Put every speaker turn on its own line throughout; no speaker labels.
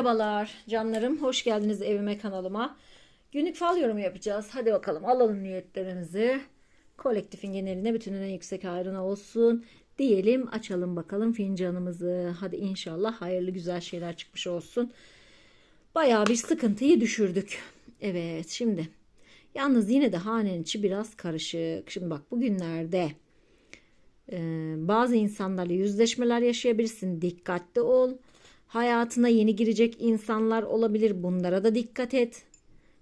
Merhabalar canlarım. Hoş geldiniz evime kanalıma. Günlük fal yorumu yapacağız. Hadi bakalım alalım niyetlerimizi. Kolektifin geneline bütününe yüksek hayrına olsun. Diyelim açalım bakalım fincanımızı. Hadi inşallah hayırlı güzel şeyler çıkmış olsun. Bayağı bir sıkıntıyı düşürdük. Evet şimdi. Yalnız yine de hanenin içi biraz karışık. Şimdi bak bugünlerde e, bazı insanlarla yüzleşmeler yaşayabilirsin. Dikkatli ol. Hayatına yeni girecek insanlar olabilir. Bunlara da dikkat et.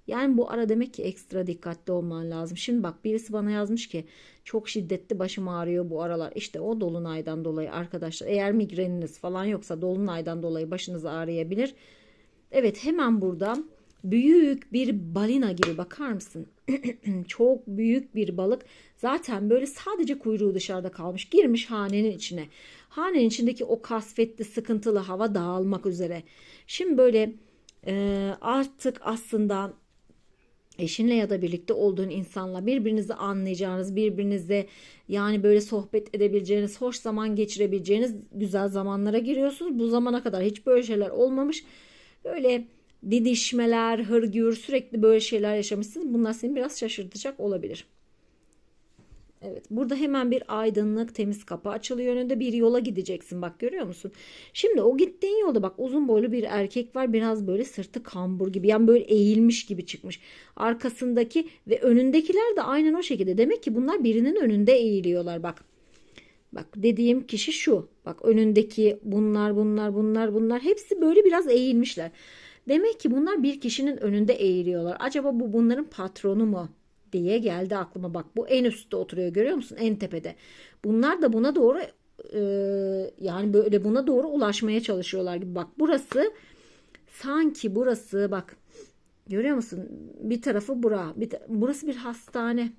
Yani bu ara demek ki ekstra dikkatli olman lazım. Şimdi bak birisi bana yazmış ki çok şiddetli başım ağrıyor bu aralar. İşte o dolunaydan dolayı arkadaşlar. Eğer migreniniz falan yoksa dolunaydan dolayı başınız ağrıyabilir. Evet hemen burada büyük bir balina gibi bakar mısın? çok büyük bir balık. Zaten böyle sadece kuyruğu dışarıda kalmış. Girmiş hanenin içine. Hanenin içindeki o kasvetli sıkıntılı hava dağılmak üzere. Şimdi böyle e, artık aslında eşinle ya da birlikte olduğun insanla birbirinizi anlayacağınız, birbirinize yani böyle sohbet edebileceğiniz, hoş zaman geçirebileceğiniz güzel zamanlara giriyorsunuz. Bu zamana kadar hiç böyle şeyler olmamış. Böyle didişmeler, hırgür, sürekli böyle şeyler yaşamışsınız. Bunlar seni biraz şaşırtacak olabilir. Evet burada hemen bir aydınlık temiz kapı açılıyor önünde bir yola gideceksin bak görüyor musun? Şimdi o gittiğin yolda bak uzun boylu bir erkek var biraz böyle sırtı kambur gibi yani böyle eğilmiş gibi çıkmış. Arkasındaki ve önündekiler de aynen o şekilde demek ki bunlar birinin önünde eğiliyorlar bak. Bak dediğim kişi şu bak önündeki bunlar bunlar bunlar bunlar hepsi böyle biraz eğilmişler. Demek ki bunlar bir kişinin önünde eğiliyorlar. Acaba bu bunların patronu mu? diye geldi aklıma. Bak bu en üstte oturuyor görüyor musun? En tepede. Bunlar da buna doğru e, yani böyle buna doğru ulaşmaya çalışıyorlar gibi. Bak burası sanki burası bak görüyor musun? Bir tarafı bura. Bir, burası bir hastane.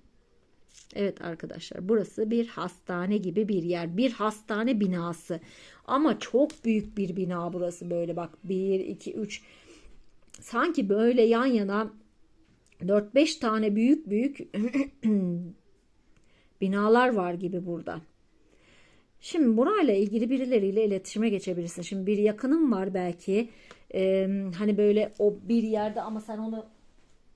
Evet arkadaşlar burası bir hastane gibi bir yer. Bir hastane binası. Ama çok büyük bir bina burası böyle bak. 1, 2, 3 sanki böyle yan yana 4-5 tane büyük büyük binalar var gibi burada. Şimdi burayla ilgili birileriyle iletişime geçebilirsin. Şimdi bir yakının var belki. Ee, hani böyle o bir yerde ama sen onu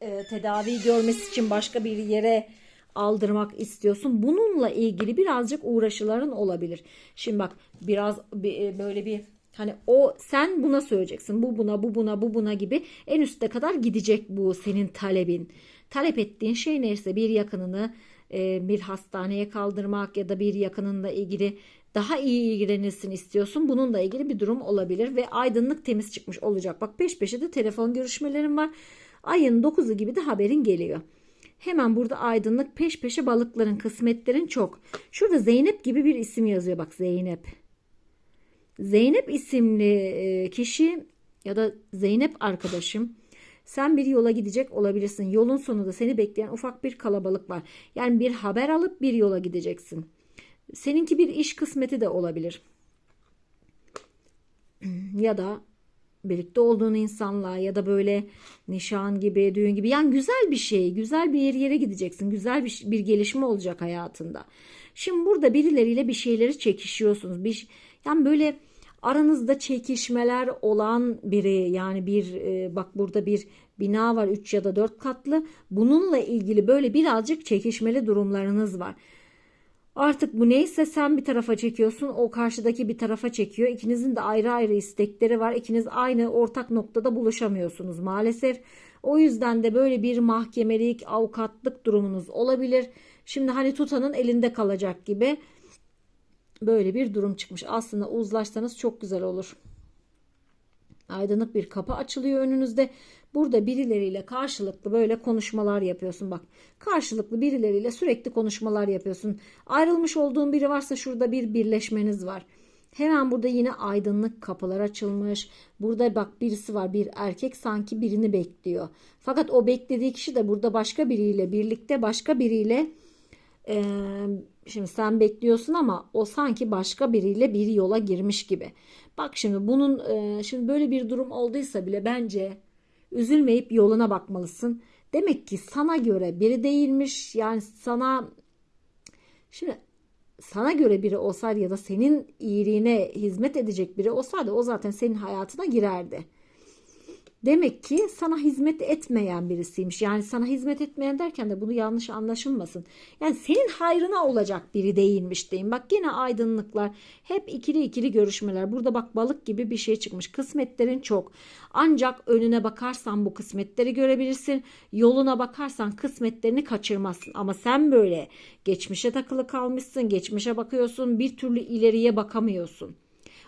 e, tedavi görmesi için başka bir yere aldırmak istiyorsun. Bununla ilgili birazcık uğraşıların olabilir. Şimdi bak biraz bir, böyle bir Hani o sen buna söyleyeceksin. Bu buna, bu buna, bu buna gibi en üste kadar gidecek bu senin talebin. Talep ettiğin şey neyse bir yakınını e, bir hastaneye kaldırmak ya da bir yakınınla ilgili daha iyi ilgilenilsin istiyorsun. Bununla ilgili bir durum olabilir ve aydınlık temiz çıkmış olacak. Bak peş peşe de telefon görüşmelerim var. Ayın 9'u gibi de haberin geliyor. Hemen burada aydınlık peş peşe balıkların kısmetlerin çok. Şurada Zeynep gibi bir isim yazıyor bak Zeynep. Zeynep isimli e, kişi ya da Zeynep arkadaşım sen bir yola gidecek olabilirsin. Yolun sonunda seni bekleyen ufak bir kalabalık var. Yani bir haber alıp bir yola gideceksin. Seninki bir iş kısmeti de olabilir. Ya da birlikte olduğun insanla ya da böyle nişan gibi, düğün gibi. Yani güzel bir şey, güzel bir yere gideceksin. Güzel bir, bir gelişme olacak hayatında. Şimdi burada birileriyle bir şeyleri çekişiyorsunuz. Bir, yani böyle aranızda çekişmeler olan biri yani bir e, bak burada bir bina var 3 ya da 4 katlı. Bununla ilgili böyle birazcık çekişmeli durumlarınız var. Artık bu neyse sen bir tarafa çekiyorsun o karşıdaki bir tarafa çekiyor. İkinizin de ayrı ayrı istekleri var. İkiniz aynı ortak noktada buluşamıyorsunuz maalesef. O yüzden de böyle bir mahkemelik, avukatlık durumunuz olabilir. Şimdi hani tutanın elinde kalacak gibi böyle bir durum çıkmış. Aslında uzlaşsanız çok güzel olur. Aydınlık bir kapı açılıyor önünüzde. Burada birileriyle karşılıklı böyle konuşmalar yapıyorsun. Bak karşılıklı birileriyle sürekli konuşmalar yapıyorsun. Ayrılmış olduğun biri varsa şurada bir birleşmeniz var. Hemen burada yine aydınlık kapılar açılmış. Burada bak birisi var bir erkek sanki birini bekliyor. Fakat o beklediği kişi de burada başka biriyle birlikte başka biriyle e, şimdi sen bekliyorsun ama o sanki başka biriyle bir yola girmiş gibi. Bak şimdi bunun e, şimdi böyle bir durum olduysa bile bence üzülmeyip yoluna bakmalısın. Demek ki sana göre biri değilmiş. Yani sana şimdi sana göre biri olsaydı ya da senin iyiliğine hizmet edecek biri olsaydı o zaten senin hayatına girerdi. Demek ki sana hizmet etmeyen birisiymiş. Yani sana hizmet etmeyen derken de bunu yanlış anlaşılmasın. Yani senin hayrına olacak biri değilmiş diyeyim. Bak yine aydınlıklar. Hep ikili ikili görüşmeler. Burada bak balık gibi bir şey çıkmış. Kısmetlerin çok. Ancak önüne bakarsan bu kısmetleri görebilirsin. Yoluna bakarsan kısmetlerini kaçırmazsın. Ama sen böyle geçmişe takılı kalmışsın. Geçmişe bakıyorsun. Bir türlü ileriye bakamıyorsun.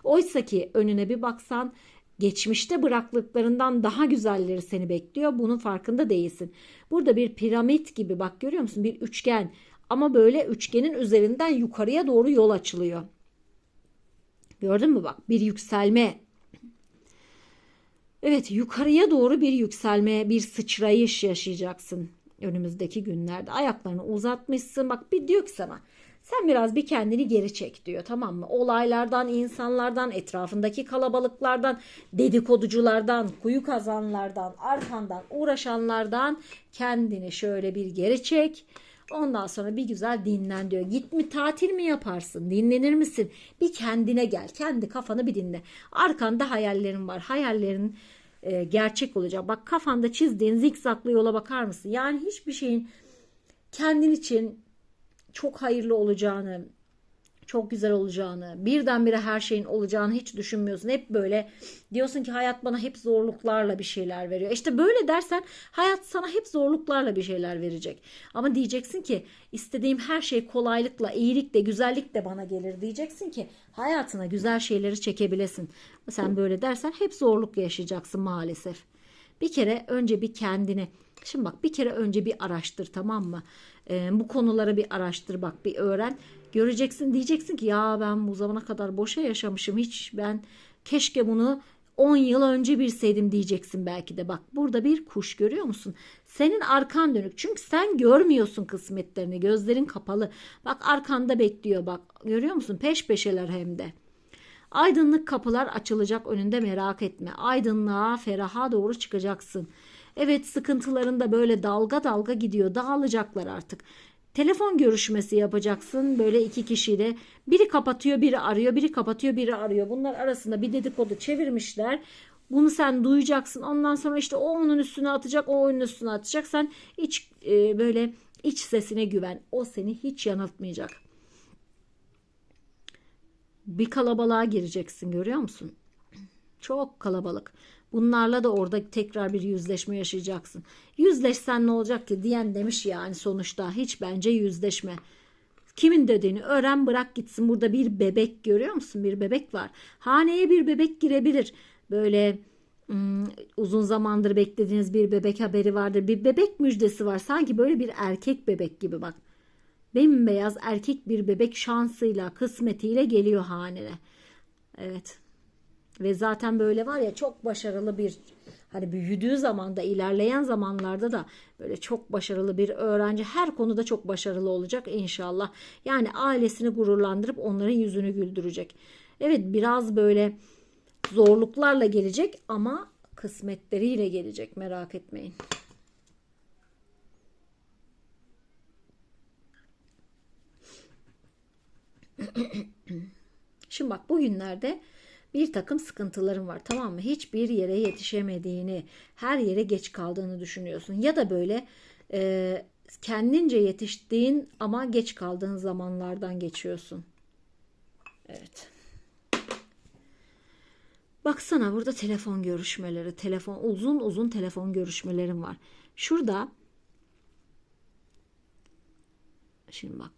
Oysa ki önüne bir baksan geçmişte bıraktıklarından daha güzelleri seni bekliyor. Bunun farkında değilsin. Burada bir piramit gibi bak görüyor musun? Bir üçgen ama böyle üçgenin üzerinden yukarıya doğru yol açılıyor. Gördün mü bak bir yükselme. Evet yukarıya doğru bir yükselme, bir sıçrayış yaşayacaksın önümüzdeki günlerde. Ayaklarını uzatmışsın. Bak bir diyor ki sana sen biraz bir kendini geri çek diyor tamam mı? Olaylardan, insanlardan, etrafındaki kalabalıklardan, dedikoduculardan, kuyu kazanlardan, arkandan uğraşanlardan kendini şöyle bir geri çek. Ondan sonra bir güzel dinlen diyor. Git mi tatil mi yaparsın? Dinlenir misin? Bir kendine gel. Kendi kafanı bir dinle. Arkanda hayallerin var. Hayallerin e, gerçek olacak. Bak kafanda çizdiğin zikzaklı yola bakar mısın? Yani hiçbir şeyin kendin için çok hayırlı olacağını, çok güzel olacağını, birdenbire her şeyin olacağını hiç düşünmüyorsun. Hep böyle diyorsun ki hayat bana hep zorluklarla bir şeyler veriyor. İşte böyle dersen hayat sana hep zorluklarla bir şeyler verecek. Ama diyeceksin ki istediğim her şey kolaylıkla, iyilikle, güzellikle bana gelir diyeceksin ki hayatına güzel şeyleri çekebilesin. Sen böyle dersen hep zorluk yaşayacaksın maalesef. Bir kere önce bir kendini Şimdi bak bir kere önce bir araştır tamam mı? Ee, bu konuları bir araştır bak bir öğren. Göreceksin diyeceksin ki ya ben bu zamana kadar boşa yaşamışım hiç ben keşke bunu 10 yıl önce bilseydim diyeceksin belki de. Bak burada bir kuş görüyor musun? Senin arkan dönük. Çünkü sen görmüyorsun kısmetlerini. Gözlerin kapalı. Bak arkanda bekliyor bak. Görüyor musun? Peş peşeler hem de. Aydınlık kapılar açılacak önünde merak etme. Aydınlığa, feraha doğru çıkacaksın. Evet sıkıntılarında böyle dalga dalga gidiyor. Dağılacaklar artık. Telefon görüşmesi yapacaksın böyle iki kişiyle. Biri kapatıyor, biri arıyor, biri kapatıyor, biri arıyor. Bunlar arasında bir dedikodu çevirmişler. Bunu sen duyacaksın. Ondan sonra işte o onun üstüne atacak, o onun üstüne atacak. Sen iç e, böyle iç sesine güven. O seni hiç yanıltmayacak. Bir kalabalığa gireceksin görüyor musun? Çok kalabalık. Bunlarla da orada tekrar bir yüzleşme yaşayacaksın. Yüzleşsen ne olacak ki diyen demiş yani sonuçta hiç bence yüzleşme. Kimin dediğini öğren bırak gitsin. Burada bir bebek görüyor musun? Bir bebek var. Haneye bir bebek girebilir. Böyle hmm, uzun zamandır beklediğiniz bir bebek haberi vardır. Bir bebek müjdesi var. Sanki böyle bir erkek bebek gibi bak. Bembeyaz erkek bir bebek şansıyla, kısmetiyle geliyor hanene. Evet. Ve zaten böyle var ya çok başarılı bir hani büyüdüğü zaman da ilerleyen zamanlarda da böyle çok başarılı bir öğrenci her konuda çok başarılı olacak inşallah. Yani ailesini gururlandırıp onların yüzünü güldürecek. Evet biraz böyle zorluklarla gelecek ama kısmetleriyle gelecek merak etmeyin. Şimdi bak bugünlerde bir takım sıkıntıların var tamam mı? Hiçbir yere yetişemediğini, her yere geç kaldığını düşünüyorsun. Ya da böyle e, kendince yetiştiğin ama geç kaldığın zamanlardan geçiyorsun. Evet. Baksana burada telefon görüşmeleri, telefon uzun uzun telefon görüşmelerim var. Şurada Şimdi bak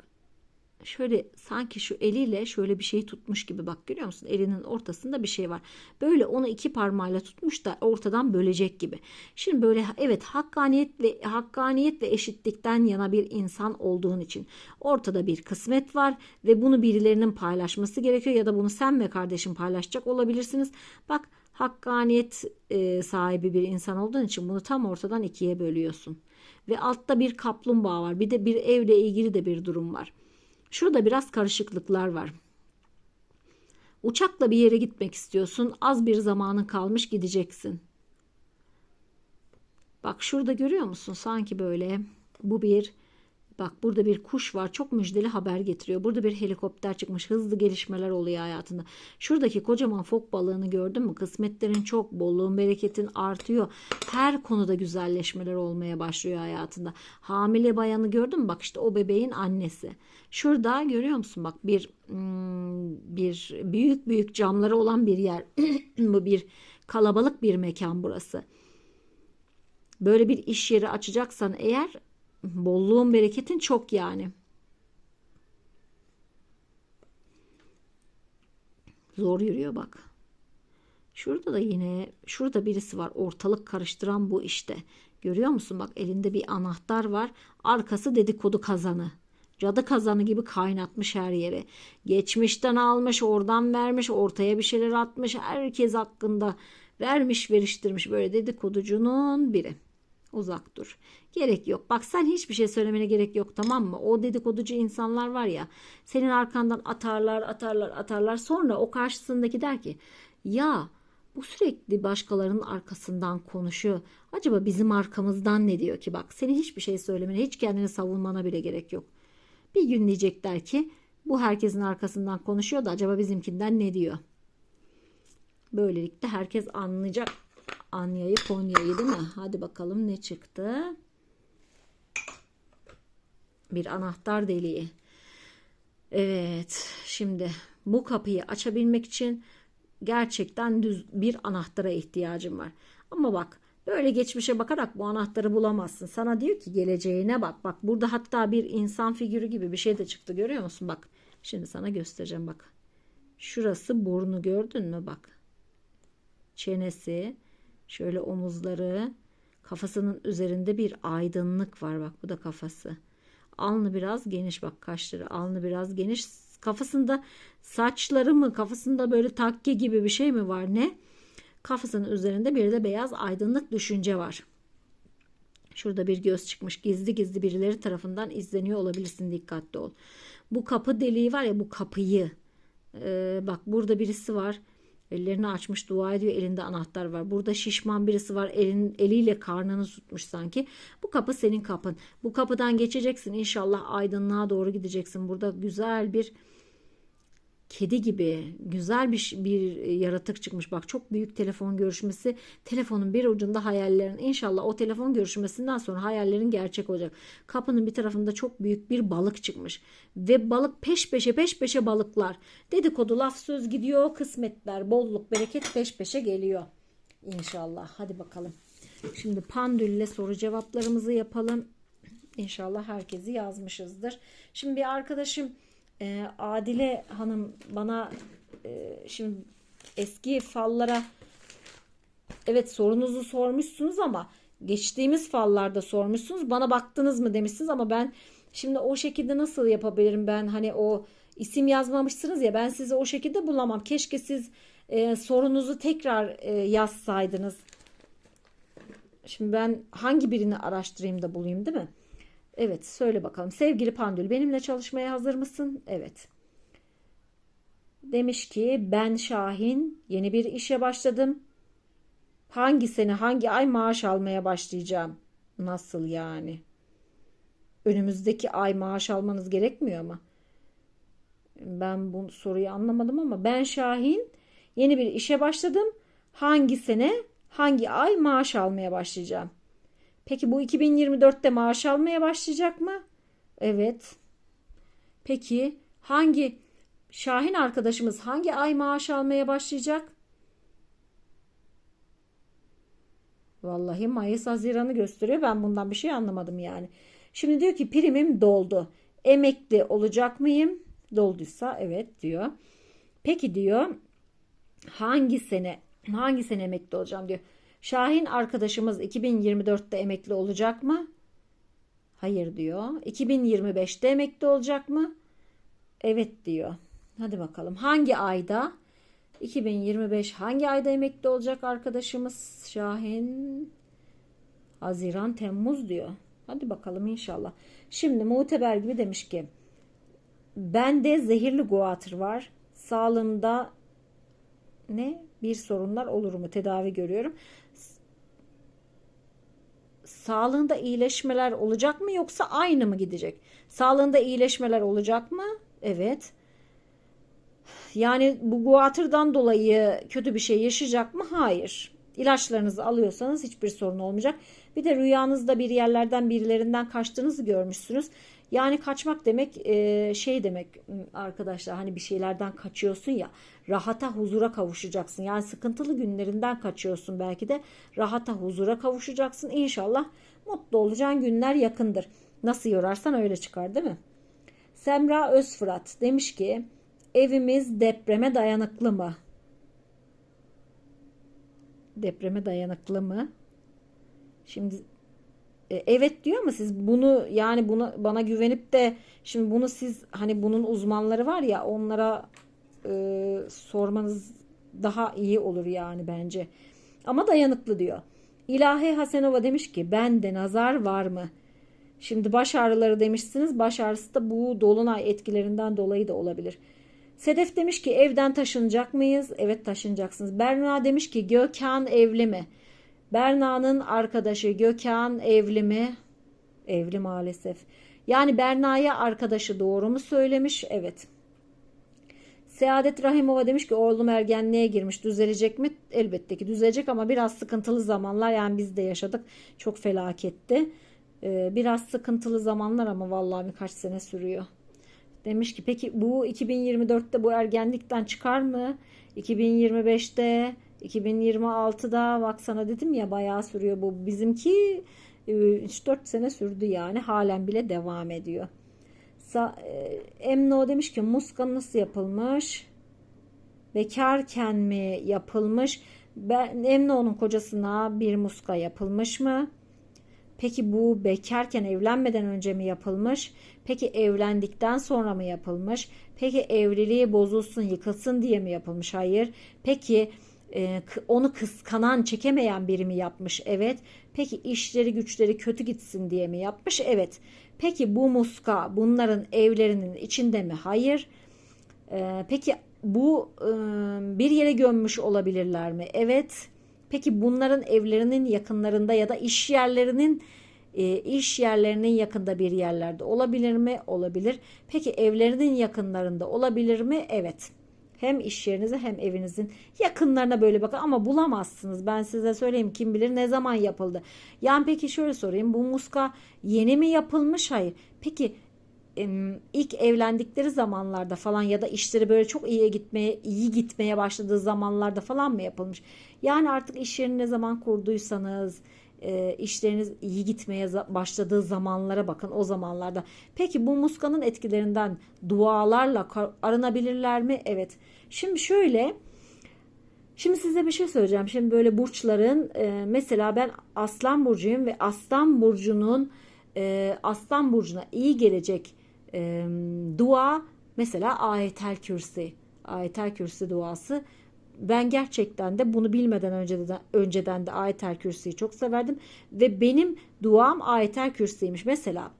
şöyle sanki şu eliyle şöyle bir şey tutmuş gibi bak görüyor musun? Elinin ortasında bir şey var. Böyle onu iki parmağıyla tutmuş da ortadan bölecek gibi. Şimdi böyle evet hakkaniyet ve hakkaniyet ve eşitlikten yana bir insan olduğun için ortada bir kısmet var ve bunu birilerinin paylaşması gerekiyor ya da bunu sen ve kardeşin paylaşacak olabilirsiniz. Bak hakkaniyet e, sahibi bir insan olduğun için bunu tam ortadan ikiye bölüyorsun. Ve altta bir kaplumbağa var. Bir de bir evle ilgili de bir durum var. Şurada biraz karışıklıklar var. Uçakla bir yere gitmek istiyorsun. Az bir zamanın kalmış gideceksin. Bak şurada görüyor musun? Sanki böyle bu bir Bak burada bir kuş var çok müjdeli haber getiriyor. Burada bir helikopter çıkmış hızlı gelişmeler oluyor hayatında. Şuradaki kocaman fok balığını gördün mü? Kısmetlerin çok bolluğun bereketin artıyor. Her konuda güzelleşmeler olmaya başlıyor hayatında. Hamile bayanı gördün mü? Bak işte o bebeğin annesi. Şurada görüyor musun? Bak bir hmm, bir büyük büyük camları olan bir yer. Bu bir kalabalık bir mekan burası. Böyle bir iş yeri açacaksan eğer bolluğun bereketin çok yani. Zor yürüyor bak. Şurada da yine şurada birisi var ortalık karıştıran bu işte. Görüyor musun bak elinde bir anahtar var. Arkası dedikodu kazanı. Cadı kazanı gibi kaynatmış her yeri. Geçmişten almış, oradan vermiş, ortaya bir şeyler atmış. Herkes hakkında vermiş, veriştirmiş. Böyle dedikoducunun biri. Uzak dur. Gerek yok. Bak sen hiçbir şey söylemene gerek yok tamam mı? O dedikoducu insanlar var ya senin arkandan atarlar atarlar atarlar. Sonra o karşısındaki der ki ya bu sürekli başkalarının arkasından konuşuyor. Acaba bizim arkamızdan ne diyor ki? Bak senin hiçbir şey söylemene hiç kendini savunmana bile gerek yok. Bir gün diyecekler ki bu herkesin arkasından konuşuyor da acaba bizimkinden ne diyor? Böylelikle herkes anlayacak Anya'yı Konya'yı değil mi? Hadi bakalım ne çıktı? Bir anahtar deliği. Evet şimdi bu kapıyı açabilmek için gerçekten düz bir anahtara ihtiyacım var. Ama bak böyle geçmişe bakarak bu anahtarı bulamazsın. Sana diyor ki geleceğine bak. Bak burada hatta bir insan figürü gibi bir şey de çıktı görüyor musun? Bak şimdi sana göstereceğim bak. Şurası burnu gördün mü bak. Çenesi, Şöyle omuzları, kafasının üzerinde bir aydınlık var bak bu da kafası. Alnı biraz geniş bak kaşları alnı biraz geniş. Kafasında saçları mı kafasında böyle takke gibi bir şey mi var ne? Kafasının üzerinde bir de beyaz aydınlık düşünce var. Şurada bir göz çıkmış. Gizli gizli birileri tarafından izleniyor olabilirsin. Dikkatli ol. Bu kapı deliği var ya bu kapıyı. Ee, bak burada birisi var. Ellerini açmış dua ediyor. Elinde anahtar var. Burada şişman birisi var. Elin, eliyle karnını tutmuş sanki. Bu kapı senin kapın. Bu kapıdan geçeceksin. İnşallah aydınlığa doğru gideceksin. Burada güzel bir kedi gibi güzel bir bir yaratık çıkmış. Bak çok büyük telefon görüşmesi. Telefonun bir ucunda hayallerin. İnşallah o telefon görüşmesinden sonra hayallerin gerçek olacak. Kapının bir tarafında çok büyük bir balık çıkmış. Ve balık peş peşe peş peşe balıklar. Dedikodu laf söz gidiyor. Kısmetler, bolluk, bereket peş peşe geliyor. İnşallah. Hadi bakalım. Şimdi pandülle soru cevaplarımızı yapalım. İnşallah herkesi yazmışızdır. Şimdi bir arkadaşım e, Adile Hanım bana e, şimdi eski fallara evet sorunuzu sormuşsunuz ama geçtiğimiz fallarda sormuşsunuz. Bana baktınız mı demişsiniz ama ben şimdi o şekilde nasıl yapabilirim ben hani o isim yazmamışsınız ya ben sizi o şekilde bulamam. Keşke siz e, sorunuzu tekrar e, yazsaydınız. Şimdi ben hangi birini araştırayım da bulayım değil mi? Evet söyle bakalım. Sevgili Pandül benimle çalışmaya hazır mısın? Evet. Demiş ki ben Şahin yeni bir işe başladım. Hangi sene hangi ay maaş almaya başlayacağım? Nasıl yani? Önümüzdeki ay maaş almanız gerekmiyor mu? Ben bu soruyu anlamadım ama ben Şahin yeni bir işe başladım. Hangi sene hangi ay maaş almaya başlayacağım? Peki bu 2024'te maaş almaya başlayacak mı? Evet. Peki hangi Şahin arkadaşımız hangi ay maaş almaya başlayacak? Vallahi Mayıs Haziran'ı gösteriyor. Ben bundan bir şey anlamadım yani. Şimdi diyor ki primim doldu. Emekli olacak mıyım? Dolduysa evet diyor. Peki diyor hangi sene hangi sene emekli olacağım diyor. Şahin arkadaşımız 2024'te emekli olacak mı? Hayır diyor. 2025'te emekli olacak mı? Evet diyor. Hadi bakalım. Hangi ayda? 2025 hangi ayda emekli olacak arkadaşımız Şahin? Haziran, Temmuz diyor. Hadi bakalım inşallah. Şimdi Muteber gibi demiş ki bende zehirli guatr var. Sağlığımda ne? Bir sorunlar olur mu? Tedavi görüyorum sağlığında iyileşmeler olacak mı yoksa aynı mı gidecek? Sağlığında iyileşmeler olacak mı? Evet. Yani bu guatırdan dolayı kötü bir şey yaşayacak mı? Hayır. İlaçlarınızı alıyorsanız hiçbir sorun olmayacak. Bir de rüyanızda bir yerlerden birilerinden kaçtığınızı görmüşsünüz. Yani kaçmak demek e, şey demek arkadaşlar hani bir şeylerden kaçıyorsun ya rahata huzura kavuşacaksın. Yani sıkıntılı günlerinden kaçıyorsun belki de rahata huzura kavuşacaksın. İnşallah mutlu olacağın günler yakındır. Nasıl yorarsan öyle çıkar değil mi? Semra Özfırat demiş ki evimiz depreme dayanıklı mı? Depreme dayanıklı mı? Şimdi evet diyor ama siz bunu yani bunu bana güvenip de şimdi bunu siz hani bunun uzmanları var ya onlara e, sormanız daha iyi olur yani bence. Ama dayanıklı diyor. İlahi Hasenova demiş ki bende nazar var mı? Şimdi baş ağrıları demişsiniz. Baş ağrısı da bu dolunay etkilerinden dolayı da olabilir. Sedef demiş ki evden taşınacak mıyız? Evet taşınacaksınız. Berna demiş ki Gökhan evli mi? Berna'nın arkadaşı Gökhan evli mi? Evli maalesef. Yani Berna'ya arkadaşı doğru mu söylemiş? Evet. Seadet Rahimova demiş ki oğlum ergenliğe girmiş düzelecek mi? Elbette ki düzelecek ama biraz sıkıntılı zamanlar yani biz de yaşadık. Çok felaketti. Ee, biraz sıkıntılı zamanlar ama vallahi birkaç sene sürüyor. Demiş ki peki bu 2024'te bu ergenlikten çıkar mı? 2025'te 2026'da baksana dedim ya bayağı sürüyor bu. Bizimki 3-4 e, sene sürdü yani halen bile devam ediyor. Sa e, Emno demiş ki muska nasıl yapılmış? Bekarken mi yapılmış? Ben, Emno'nun kocasına bir muska yapılmış mı? Peki bu bekarken evlenmeden önce mi yapılmış? Peki evlendikten sonra mı yapılmış? Peki evliliği bozulsun, yıkılsın diye mi yapılmış? Hayır. Peki e, onu kıskanan, çekemeyen biri mi yapmış? Evet. Peki işleri güçleri kötü gitsin diye mi yapmış? Evet. Peki bu muska bunların evlerinin içinde mi? Hayır. E, peki bu e, bir yere gömmüş olabilirler mi? Evet. Peki bunların evlerinin yakınlarında ya da iş yerlerinin iş yerlerinin yakında bir yerlerde olabilir mi? Olabilir. Peki evlerinin yakınlarında olabilir mi? Evet. Hem iş yerinize hem evinizin yakınlarına böyle bakın ama bulamazsınız. Ben size söyleyeyim kim bilir ne zaman yapıldı. Yani peki şöyle sorayım bu muska yeni mi yapılmış? Hayır. Peki ilk evlendikleri zamanlarda falan ya da işleri böyle çok iyi gitmeye iyi gitmeye başladığı zamanlarda falan mı yapılmış? Yani artık iş yerini ne zaman kurduysanız e, işleriniz iyi gitmeye başladığı zamanlara bakın o zamanlarda. Peki bu muskanın etkilerinden dualarla arınabilirler mi? Evet. Şimdi şöyle Şimdi size bir şey söyleyeceğim. Şimdi böyle burçların e, mesela ben Aslan burcuyum ve Aslan burcunun e, Aslan burcuna iyi gelecek e, dua mesela Ayetel Kürsi. Ayetel Kürsi duası ben gerçekten de bunu bilmeden önceden, önceden de ayetel kürsüyü çok severdim. Ve benim duam ayetel kürsüymiş. Mesela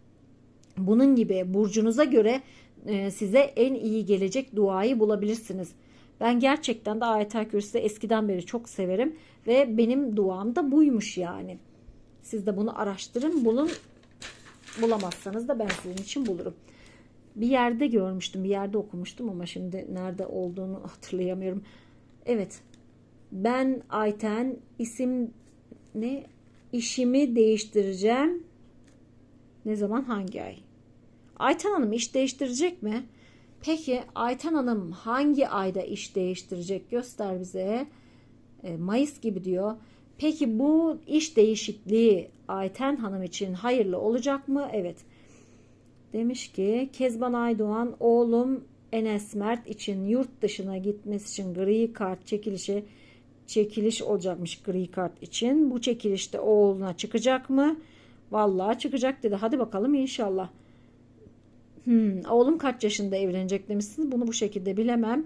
bunun gibi burcunuza göre e, size en iyi gelecek duayı bulabilirsiniz. Ben gerçekten de ayetel kürsüyü eskiden beri çok severim. Ve benim duam da buymuş yani. Siz de bunu araştırın bulun. Bulamazsanız da ben sizin için bulurum. Bir yerde görmüştüm, bir yerde okumuştum ama şimdi nerede olduğunu hatırlayamıyorum. Evet. Ben Ayten isim ne? İşimi değiştireceğim. Ne zaman hangi ay? Ayten Hanım iş değiştirecek mi? Peki Ayten Hanım hangi ayda iş değiştirecek? Göster bize. E, Mayıs gibi diyor. Peki bu iş değişikliği Ayten Hanım için hayırlı olacak mı? Evet. Demiş ki Kezban Aydoğan oğlum Enes Mert için yurt dışına gitmesi için gri kart çekilişi çekiliş olacakmış gri kart için. Bu çekilişte oğluna çıkacak mı? Vallahi çıkacak dedi. Hadi bakalım inşallah. Hmm, oğlum kaç yaşında evlenecek demişsiniz. Bunu bu şekilde bilemem.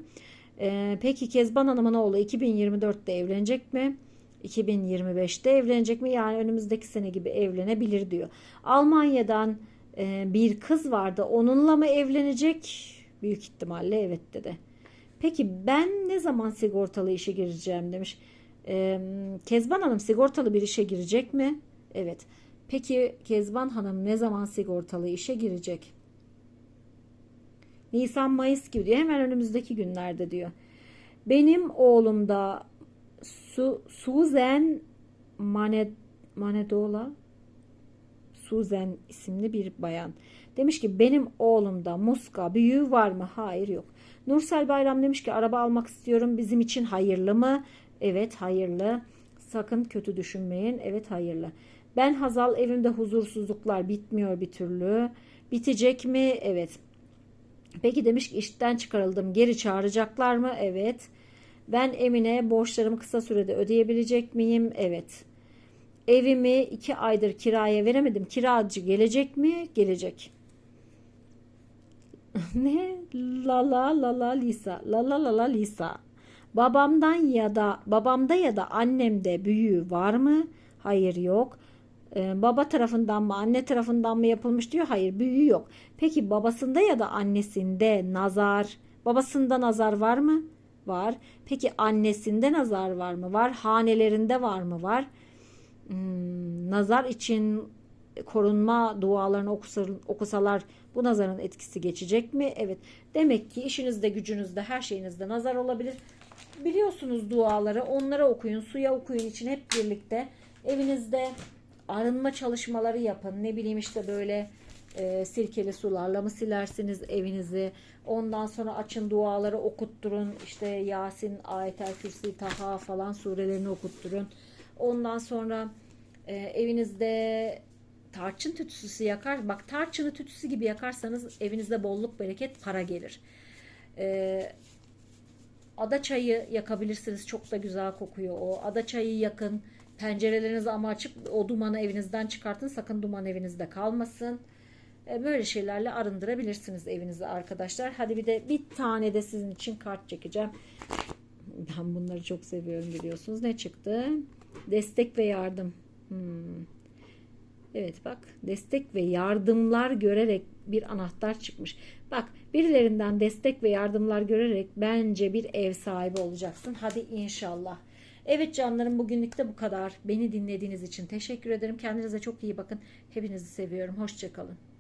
Ee, peki Kezban Hanım'ın oğlu 2024'te evlenecek mi? 2025'te evlenecek mi? Yani önümüzdeki sene gibi evlenebilir diyor. Almanya'dan e, bir kız vardı. Onunla mı evlenecek? Büyük ihtimalle evet dedi. Peki ben ne zaman sigortalı işe gireceğim demiş. Ee, Kezban Hanım sigortalı bir işe girecek mi? Evet. Peki Kezban Hanım ne zaman sigortalı işe girecek? Nisan Mayıs gibi diyor. Hemen önümüzdeki günlerde diyor. Benim oğlum da Su, Suzen Mane, Manedola Suzen isimli bir bayan. Demiş ki benim oğlumda muska büyüğü var mı? Hayır yok. Nursel Bayram demiş ki araba almak istiyorum. Bizim için hayırlı mı? Evet hayırlı. Sakın kötü düşünmeyin. Evet hayırlı. Ben Hazal evimde huzursuzluklar bitmiyor bir türlü. Bitecek mi? Evet. Peki demiş ki işten çıkarıldım. Geri çağıracaklar mı? Evet. Ben Emine borçlarımı kısa sürede ödeyebilecek miyim? Evet. Evimi iki aydır kiraya veremedim. Kiracı gelecek mi? Gelecek. ne? La la la la Lisa. La la la la Lisa. Babamdan ya da babamda ya da annemde büyüğü var mı? Hayır yok. Ee, baba tarafından mı anne tarafından mı yapılmış diyor. Hayır büyüğü yok. Peki babasında ya da annesinde nazar. Babasında nazar var mı? Var. Peki annesinde nazar var mı? Var. Hanelerinde var mı? Var. Hmm, nazar için korunma dualarını okusa- okusalar bu nazarın etkisi geçecek mi? Evet. Demek ki işinizde, gücünüzde, her şeyinizde nazar olabilir. Biliyorsunuz duaları. Onları okuyun, suya okuyun için hep birlikte. Evinizde arınma çalışmaları yapın. Ne bileyim işte böyle e, sirkeli sularla mı silersiniz evinizi? Ondan sonra açın duaları okutturun. İşte Yasin, Ayetel Kürsi, Taha falan surelerini okutturun. Ondan sonra e, evinizde tarçın tütsüsü yakar. Bak tarçını tütsüsü gibi yakarsanız evinizde bolluk bereket para gelir. E, ada çayı yakabilirsiniz. Çok da güzel kokuyor o. Ada çayı yakın. Pencerelerinizi ama açıp o dumanı evinizden çıkartın. Sakın duman evinizde kalmasın. E, Böyle şeylerle arındırabilirsiniz evinizi arkadaşlar. Hadi bir de bir tane de sizin için kart çekeceğim. Ben bunları çok seviyorum biliyorsunuz. Ne çıktı? Destek ve yardım. Hmm. Evet bak destek ve yardımlar görerek bir anahtar çıkmış. Bak birilerinden destek ve yardımlar görerek bence bir ev sahibi olacaksın. Hadi inşallah. Evet canlarım bugünlük de bu kadar. Beni dinlediğiniz için teşekkür ederim. Kendinize çok iyi bakın. Hepinizi seviyorum. Hoşçakalın.